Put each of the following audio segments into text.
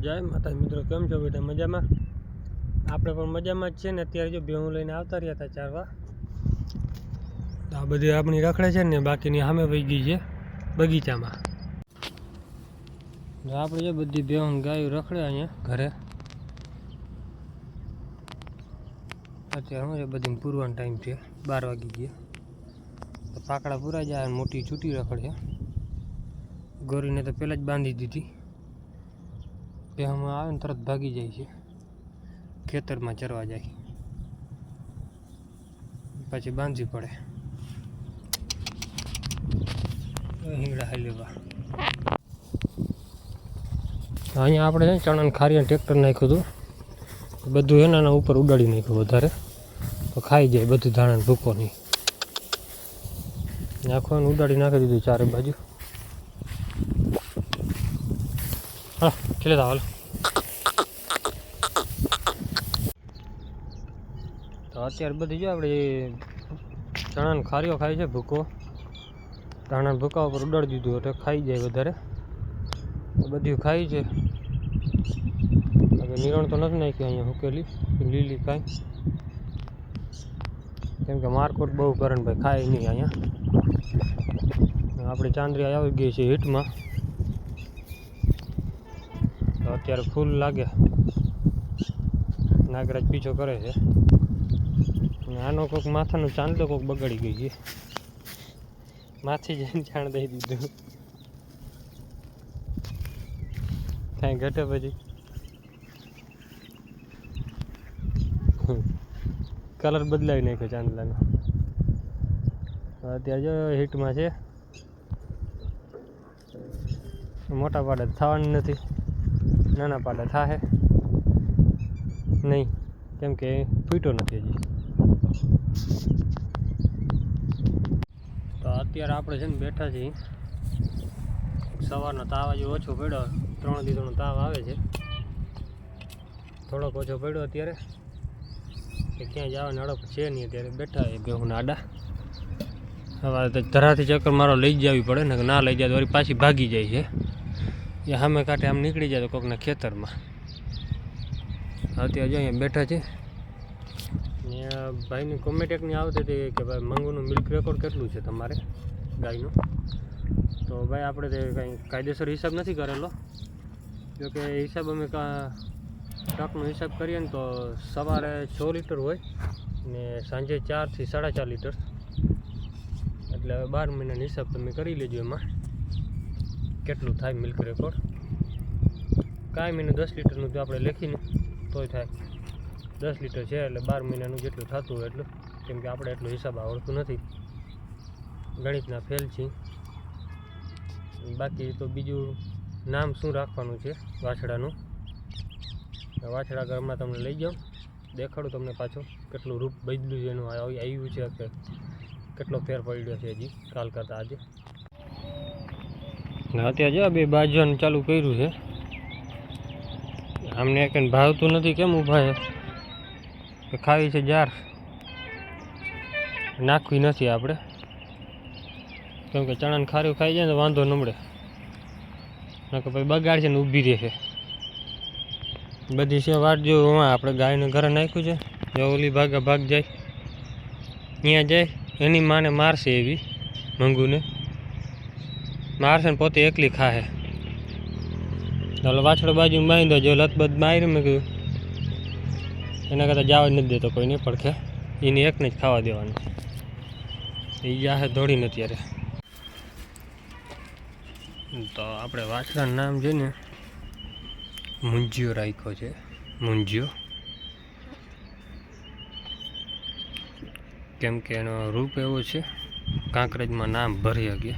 જય માતા મિત્રો, કેમ છો? બેટા મજામાં? આપણે પણ મજામાં જ છે ને, અત્યારે જો ભેહું લઈને આવતા રહ્યા હતા ચારવા તો આ બધી આપણી રખડે છે ને, બાકીની સામે વહી ગઈ છે, બગીચામાં. આપણે જો બધી ભેહું ગાયો રખડે અહીંયા ઘરે. અત્યારે હું બધી પૂરવાનો ટાઈમ છે, બાર વાગી ગયા. પાકડા પૂરા જાય મોટી છૂટી રખડે. ગોરીને તો પહેલાં જ બાંધી દીધી. બેહમાં આવે ને તરત ભાગી જાય છે. ખેતરમાં ચરવા જાય. પછી બાંધી પડે. હિંગડા હાલેવા. અહીંયા આપણે ચણાને ખારીને ટ્રેક્ટર નાખ્યું હતું. બધું એના ઉપર ઉડાડી નાખ્યું વધારે. તો ખાઈ જાય બધું ધાણાને ભૂકો નહીં. નાખવાનું ઉડાડી નાખી દીધું ચારે બાજુ. હા ચલે જાવ હાલો તો અત્યારે બધી જો આપણે ચણાનો ખારીઓ ખાય છે, ભૂકો. ધાણા ભૂકા ઉપર ઉડાડી દીધું એટલે ખાઈ જાય વધારે. તો બધું ખાઈ છે. હવે નિરણ તો નથી નાખ્યું અહીંયા હુકેલી લીલી ખાય કેમ કે મારકોટ બહુ કરે ભાઈ ખાય નહીં અહીંયા. આપણી ચાંદરી આવી ગઈ છે હિટમાં. અત્યારે ફૂલ લાગે. નાગરાજ પીછો કરે છે. આનો કોઈક માથાનું ચાંદલો કોઈક બગાડી ગઈ છે. માથી જઈને ચાણ દઈ દીધું. કાંઈ ઘટે પછી. કલર બદલાવી નાખ્યો ચાંદલાનો. અત્યારે જો હિટમાં છે. મોટા પાડે થવાનું નથી. નાના પાડા થાહે. નહીં, કેમ કે ફૂટ્યો નથી હજી. તો અત્યારે આપણે છે ને બેઠા છીએ. સવારનો તાવ આજે ઓછો પડ્યો ત્રણ દિવસનો તાવ આવે છે. થોડોક ઓછો પડ્યો અત્યારે. કે ક્યાંય જવાની અડપ છે નહીં અત્યારે. બેઠા એ બેહું આડા. હવે ધરાથી ચક્કર મારો લઈ જવી પડે ને ના લઈ જાય તો પાછી ભાગી જાય છે. એ સામે કાંઠે આમ નીકળી જાય તો કોકના ખેતરમાં. અત્યારે જો અહીંયા બેઠા છે. અહીંયા ભાઈની કોમેન્ટ એકની આવતી હતી કે ભાઈ મંગુનું મિલ્ક રેકોર્ડ કેટલું છે તમારે ગાયનું? તો ભાઈ આપણે તે કંઈ કાયદેસર હિસાબ નથી કરેલો. જોકે હિસાબ અમે ટકનો હિસાબ કરીએ ને તો સવારે છ લીટર હોય ને સાંજે ચારથી સાડા ચાર લીટર. એટલે બાર મહિનાનો હિસાબ તમે કરી લેજો એમાં. કેટલું થાય મિલ્ક રેકોર્ડ કાંઈ મહિને દસ લીટરનું જો આપણે લખીને, તોય થાય. દસ લીટર છે એટલે બાર મહિનાનું જેટલું થતું હોય એટલું. કેમ કે આપણે એટલો હિસાબ આવડતું નથી. ગણિતના ફેલ છીએ. બાકી તો બીજું નામ શું રાખવાનું છે વાછડાનું? વાછડા ઘરમાં તમને લઈ જાઓ દેખાડું તમને પાછું કેટલું રૂપ બદલ્યું છે એનું. આવી- આવ્યું છે કે કેટલો ફેર પડ્યો છે હજી, કાલ કરતાં આજે. ને અત્યારે જો બે બાજવાનું ચાલુ કર્યું છે. આમને કંઈ ભાવતું નથી, કેમ ઊભા છે? ખાવી છે જાર. નાખવી નથી આપણે. કેમ કે ચણાને ખારું ખાઈ જાય ને વાંધો નમડે નકર પછી બગાડ છે ને ઊભી રહેશે બધી છે વાટ જો આપણે ગાયને ઘરે નાખ્યું છે. જો ઓલી ભાગા ભાગ જાય. અહીંયા જાય. એની માને મારશે એવી મંગુને. મારશે ને પોતે એકલી ખાહે. ચાલો વાછડો બાજુ બાંધો જો લતબત મારી મેં એના કરતાં જવા જ નથી દેતો કોઈને પડખે એની એકને જ ખાવા દેવાનું. એ જાહે દોડીને અત્યારે. તો આપણે વાછડાનું નામ છે ને મુંજીઓ રાખ્યો છે મુંજીઓ કેમ કે એનો રૂપ એવો છે, કાંકરેજમાં નામ ભરી શકે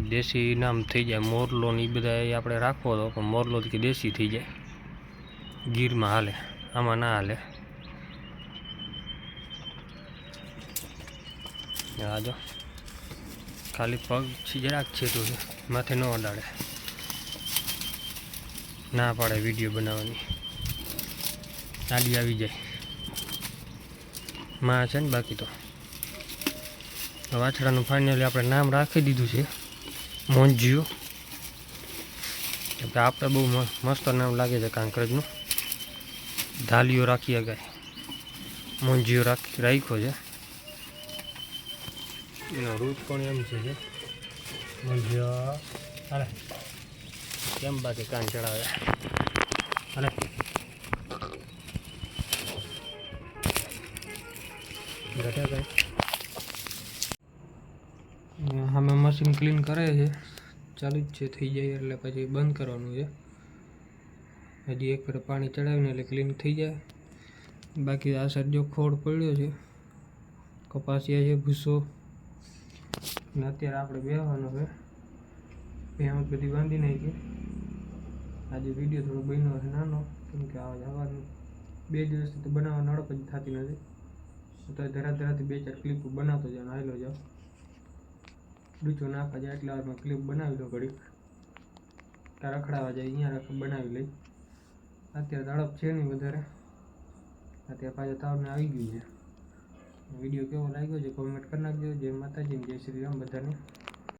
દેશી નામ થઈ જાય મોરલો બધા એ આપણે રાખવો તો, પણ મોરલો કે દેશી થઈ જાય. ગીરમાં હાલે, આમાં ના હાલે. આ જો, ખાલી પગ જરાક છે તો છે, માથે ન અડાડે. ના પાડે વીડિયો બનાવવાની. આડી આવી જાય. માં છે ને બાકી તો. વાછડાનું ફાઇનલી આપણે નામ રાખી દીધું છે. મોંજિયો. એટલે આપણે બહુ મસ્ત નામ લાગે છે કાંકરેજનું. ધાલીઓ રાખી શકાય મોંજીઓ રાખી, રાખ્યો છે. એનો રૂપ પણ એમ છે મોંજીઓ હાલે. કેમ બાકી કાન ચડાવે? અરે ઘટ્યા કઈ મશીન ક્લીન કરે છે. ચાલુ જ છે, થઈ જાય એટલે પછી બંધ કરવાનું છે. હજી એક ફેર પાણી ચડાવીને એટલે ક્લીન થઈ જાય. બાકી આ સાઈડ જો ખોડ પડ્યો છે, કપાસિયા છે, ભૂસો. ને અત્યારે આપણે બેહવાનો છે. ભેહમત બધી બાંધી નાખી. આજે વીડિયો થોડો બન્યો છે નાનો, કેમ કે આવા જવાનું. બે દિવસથી તો બનાવવા નડપ જ થતી નથી. તો ધરા ધરાથી બે ચાર ક્લિપ બનાવતો જાઉં આવેલો જાઉં ડૂચો નાખવા જાય એટલે વારમાં ક્લિપ બનાવી દો ઘડીક. ત્યાં રખડાવા જાય, અહીંયા રખ, બનાવી લઈ. અત્યારે તડપ છે નહીં વધારે. અત્યારે પાછા તાવને આવી ગયું છે. વીડિયો કેવો લાગ્યો છે કોમેન્ટ કરી નાખજો. જય માતાજી જય શ્રી રામ બધાને.